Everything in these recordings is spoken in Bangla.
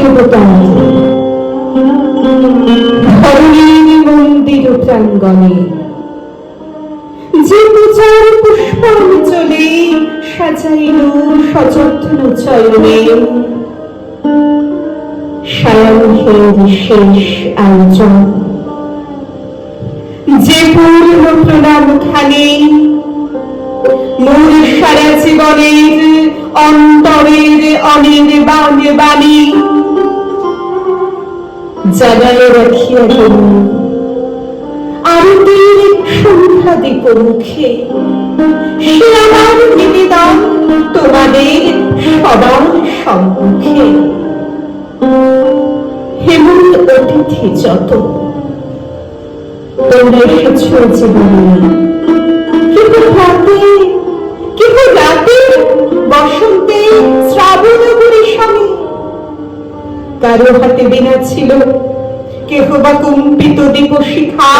দেবতা ধরণীর মন্দির প্রাঙ্গণে যে পূজার পুষ্পাঞ্জলি সাজাইল সযত্ন চয়নে। শেষ আয়োজন। যে পূর্ণ প্রণাম খানে মোর সারা জীবনের অন্তরের অনির্বাণ বাণী জাগায় রাখিয়া গেল আরতির সন্ধ্যা মুখে। সে আমার নিবেদন তোমাদের সবার সম্মুখে। হেমন্ত অতিথি যত। তোমরা এসেছ জীবনে। কারও হাতে বিনা ছিল। কেহ বা কুম্পিত দীপ শিখা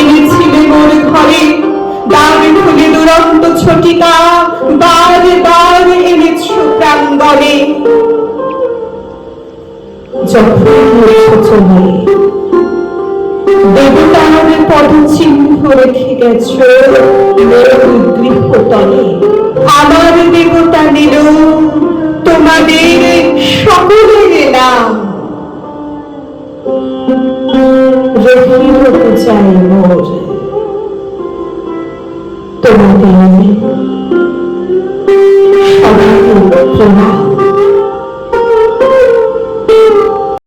এনেছিল মোর ঘরে। দ্বার খুলে দুরন্ত ছটিকা বার বার এনেছ প্রাঙ্গণে। দেবতার পদচিহ্ন রেখে গেছ। রহিল পূজায় মোর তোমাদের সবাই